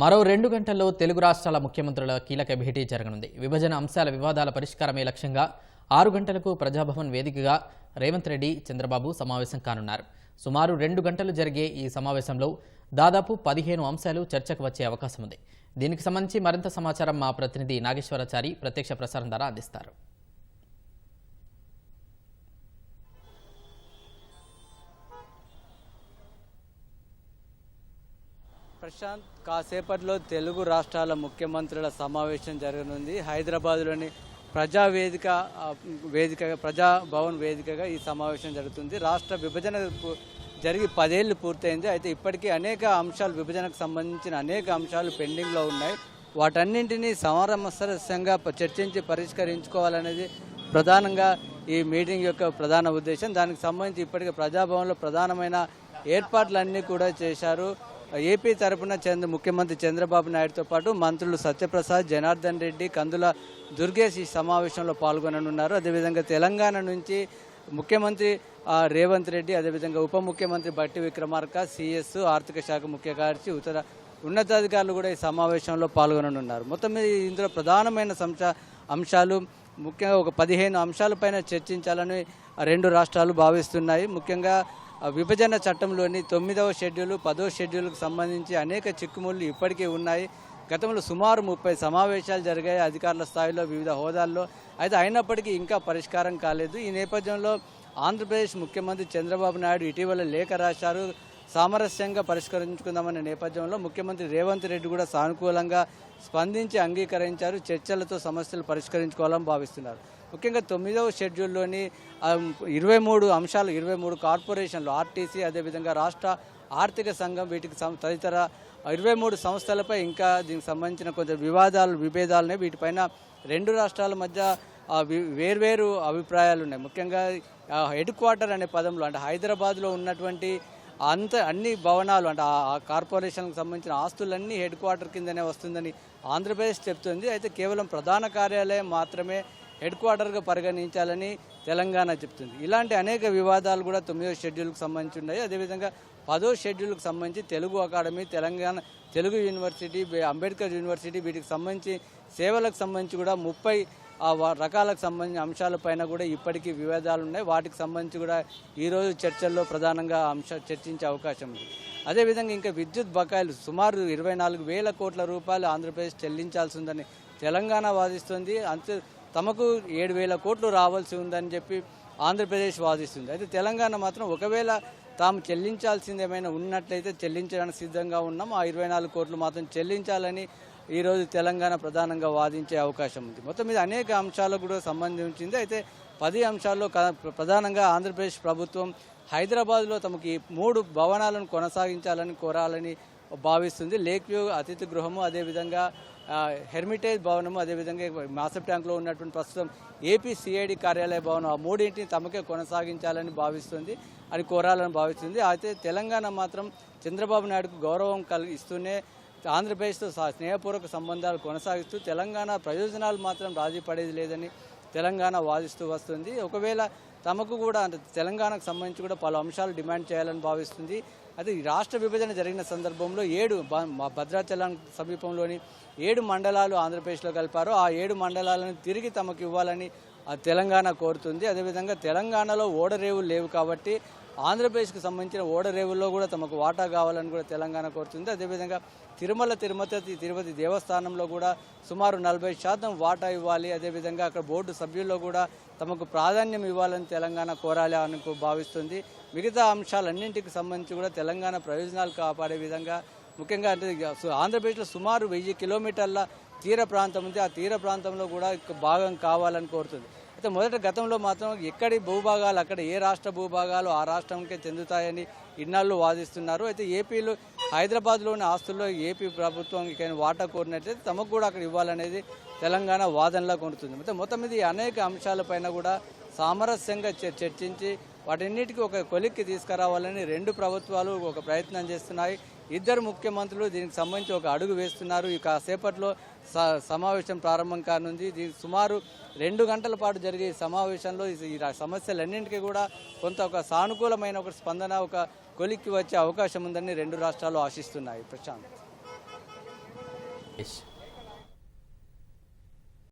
మరో రెండు గంటల్లో తెలుగు రాష్ట్రాల ముఖ్యమంత్రుల కీలక భేటీ జరగనుంది. విభజన అంశాల వివాదాల పరిష్కారమే లక్ష్యంగా ఆరు గంటలకు ప్రజాభవన్ వేదికగా రేవంత్ రెడ్డి చంద్రబాబు సమావేశం కానున్నారు. సుమారు రెండు గంటలు జరిగే ఈ సమావేశంలో దాదాపు పదిహేను అంశాలు చర్చకు వచ్చే అవకాశం ఉంది దీనికి సంబంధించి మరింత సమాచారం మా ప్రతినిధి నాగేశ్వరాచారి ప్రత్యక్ష ప్రసారం ద్వారా అందిస్తారు. ప్రశాంత్ కాసేపట్లో తెలుగు రాష్ట్రాల ముఖ్యమంత్రుల సమావేశం జరగనుంది. హైదరాబాద్లోని ప్రజావేదిక వేదిక వేదికగా ప్రజాభవన్ వేదికగా ఈ సమావేశం జరుగుతుంది. రాష్ట్ర విభజన జరిగి పదేళ్ళు పూర్తయింది. అయితే ఇప్పటికీ అనేక అంశాలు విభజనకు సంబంధించిన అనేక అంశాలు పెండింగ్లో ఉన్నాయి. వాటన్నింటినీ సమరమస్యంగా చర్చించి పరిష్కరించుకోవాలనేది ప్రధానంగా ఈ మీటింగ్ యొక్క ప్రధాన ఉద్దేశం. దానికి సంబంధించి ఇప్పటికే ప్రజాభవన్లో ప్రధానమైన ఏర్పాట్లన్నీ కూడా చేశారు. ఏపీ తరపున చంద్ర ముఖ్యమంత్రి చంద్రబాబు నాయుడుతో పాటు మంత్రులు సత్యప్రసాద్ జనార్దన్ రెడ్డి కందుల దుర్గేష్ ఈ సమావేశంలో పాల్గొననున్నారు. అదేవిధంగా తెలంగాణ నుంచి ముఖ్యమంత్రి రేవంత్ రెడ్డి అదేవిధంగా ఉప ముఖ్యమంత్రి బట్టి విక్రమార్క సిఎస్ ఆర్థిక శాఖ ముఖ్య కార్యదర్శి ఉత్తర ఉన్నతాధికారులు కూడా ఈ సమావేశంలో పాల్గొననున్నారు. మొత్తం మీద ఇందులో ప్రధానమైన సంశ అంశాలు ముఖ్యంగా ఒక పదిహేను అంశాలపైన చర్చించాలని రెండు రాష్ట్రాలు భావిస్తున్నాయి. ముఖ్యంగా విభజన చట్టంలోని తొమ్మిదవ షెడ్యూల్ పదో షెడ్యూల్కు సంబంధించి అనేక చిక్కుముళ్ళు ఇప్పటికే ఉన్నాయి. గతంలో సుమారు ముప్పై సమావేశాలు జరిగాయి అధికారుల స్థాయిలో వివిధ హోదాల్లో. అయితే అయినప్పటికీ ఇంకా పరిష్కారం కాలేదు. ఈ నేపథ్యంలో ఆంధ్రప్రదేశ్ ముఖ్యమంత్రి చంద్రబాబు నాయుడు ఇటీవల లేఖ రాశారు. సామరస్యంగా పరిష్కరించుకుందామనే నేపథ్యంలో ముఖ్యమంత్రి రేవంత్ రెడ్డి కూడా సానుకూలంగా స్పందించి అంగీకరించారు. చర్చలతో సమస్యలు పరిష్కరించుకోవాలని భావిస్తున్నారు. ముఖ్యంగా తొమ్మిదవ షెడ్యూల్లోని ఇరవై మూడు అంశాలు ఇరవై మూడు కార్పొరేషన్లు ఆర్టీసీ అదేవిధంగా రాష్ట్ర ఆర్థిక సంఘం వీటికి సం- తదితర ఇరవై మూడు సంస్థలపై ఇంకా దీనికి సంబంధించిన కొంత వివాదాలు విభేదాలున్నాయి. వీటిపైన రెండు రాష్ట్రాల మధ్య వేర్వేరు అభిప్రాయాలు ఉన్నాయి ముఖ్యంగా హెడ్ క్వార్టర్ అనే పదంలో అంటే హైదరాబాద్లో ఉన్నటువంటి అంత అన్ని భవనాలు అంటే ఆ ఆ కార్పొరేషన్కి సంబంధించిన ఆస్తులన్నీ హెడ్ క్వార్టర్ కిందనే వస్తుందని ఆంధ్రప్రదేశ్ చెప్తుంది. అయితే కేవలం ప్రధాన కార్యాలయం మాత్రమే హెడ్ క్వార్టర్గా పరిగణించాలని తెలంగాణ చెప్తుంది. ఇలాంటి అనేక వివాదాలు కూడా తొమ్మిదో షెడ్యూల్కి సంబంధించి ఉన్నాయి. అదేవిధంగా పదో షెడ్యూల్కి సంబంధించి Telugu academy Telangana Telugu university Ambedkar university వీటికి సంబంధించి సేవలకు సంబంధించి కూడా ముప్పై ఆ రకాలకు సంబంధించిన అంశాలపైన కూడా ఇప్పటికీ వివాదాలు ఉన్నాయి. వాటికి సంబంధించి కూడా ఈరోజు చర్చల్లో ప్రధానంగా అంశ చర్చించే అవకాశం ఉంది. అదేవిధంగా ఇంకా విద్యుత్ బకాయిలు సుమారు ఇరవై నాలుగు వేల కోట్ల రూపాయలు ఆంధ్రప్రదేశ్ చెల్లించాల్సి ఉందని తెలంగాణ వాదిస్తుంది. అంతే తమకు ఏడు వేల కోట్లు రావాల్సి ఉందని చెప్పి ఆంధ్రప్రదేశ్ వాదిస్తుంది. అయితే తెలంగాణ మాత్రం ఒకవేళ తాము చెల్లించాల్సింది ఏమైనా ఉన్నట్లయితే చెల్లించడానికి సిద్ధంగా ఉన్నాం. ఆ ఇరవై నాలుగు కోట్లు మాత్రం చెల్లించాలని ఈరోజు తెలంగాణ ప్రధానంగా వాదించే అవకాశం ఉంది. మొత్తం మీద అనేక అంశాలకు కూడా సంబంధించింది. అయితే పది అంశాల్లో క- ప్రధానంగా ఆంధ్రప్రదేశ్ ప్రభుత్వం హైదరాబాద్లో తమకి మూడు భవనాలను కొనసాగించాలని కోరాలని భావిస్తుంది. లేక్ వ్యూ అతిథి గృహము అదేవిధంగా హెర్మిటేజ్ భవనము అదేవిధంగా మాసప్ ట్యాంక్లో ఉన్నటువంటి ప్రస్తుతం ఏపీ సిఐడి కార్యాలయ భవనం ఆ మూడింటిని తమకే కొనసాగించాలని భావిస్తుంది అని కోరాలని భావిస్తుంది. అయితే తెలంగాణ మాత్రం చంద్రబాబు నాయుడుకు గౌరవం కలిగిస్తూనే ఆంధ్రప్రదేశ్తో స్నేహపూర్వక సంబంధాలు కొనసాగిస్తూ తెలంగాణ ప్రయోజనాలు మాత్రం రాజీ పడేది లేదని తెలంగాణ వాదిస్తూ వస్తుంది. ఒకవేళ తమకు కూడా అంటే తెలంగాణకు సంబంధించి కూడా పలు అంశాలు డిమాండ్ చేయాలని భావిస్తుంది. అది రాష్ట్ర విభజన జరిగిన సందర్భంలో ఏడు బ- భద్రాచలం సమీపంలోని ఏడు మండలాలు ఆంధ్రప్రదేశ్లో కలిపారు. ఆ ఏడు మండలాలను తిరిగి తమకు ఇవ్వాలని తెలంగాణ కోరుతుంది. అదేవిధంగా తెలంగాణలో ఓడరేవులు లేవు కాబట్టి ఆంధ్రప్రదేశ్కి సంబంధించిన ఓడరేవుల్లో కూడా తమకు వాటా కావాలని కూడా తెలంగాణ కోరుతుంది. అదేవిధంగా తిరుమల తిరుమతి తిరుపతి దేవస్థానంలో కూడా సుమారు నలభై శాతం వాటా ఇవ్వాలి. అదేవిధంగా అక్కడ బోర్డు సభ్యుల్లో కూడా తమకు ప్రాధాన్యం ఇవ్వాలని తెలంగాణ కోరాలి అని భావిస్తుంది. మిగతా అంశాలన్నింటికి సంబంధించి కూడా తెలంగాణ ప్రయోజనాలు కాపాడే విధంగా ముఖ్యంగా అంటే ఆంధ్రప్రదేశ్లో సుమారు వెయ్యి కిలోమీటర్ల తీర ప్రాంతం ఉంది. ఆ తీర ప్రాంతంలో కూడా భాగం కావాలని కోరుతుంది. అయితే మొదట గతంలో మాత్రం ఎక్కడి భూభాగాలు అక్కడ ఏ రాష్ట్ర భూభాగాలు ఆ రాష్ట్రంకే చెందుతాయని ఇన్నాళ్ళు వాదిస్తున్నారు. అయితే ఏపీలో హైదరాబాద్లోని ఆస్తుల్లో ఏపీ ప్రభుత్వం వాటా కోరినట్లయితే తమకు కూడా అక్కడ ఇవ్వాలనేది తెలంగాణ వాదనలా కొడుతుంది అయితే మొత్తం ఇది అనేక అంశాలపైన కూడా సామరస్యంగా చర్- చర్చించి వాటన్నిటికీ ఒక కొలిక్కి తీసుకురావాలని రెండు ప్రభుత్వాలు ఒక ప్రయత్నం చేస్తున్నాయి. ఇద్దరు ముఖ్యమంత్రులు దీనికి సంబంధించి ఒక అడుగు వేస్తున్నారు. ఈ కాసేపట్లో స- సమావేశం ప్రారంభం కానుంది. దీనికి సుమారు రెండు గంటల పాటు జరిగే ఈ సమావేశంలో ఈ- సమస్యలన్నింటికీ కూడా కొంత ఒక సానుకూలమైన ఒక స్పందన ఒక కొలిక్కి వచ్చే అవకాశం ఉందని రెండు రాష్ట్రాలు ఆశిస్తున్నాయి. ప్రశాంత్. ఇష్.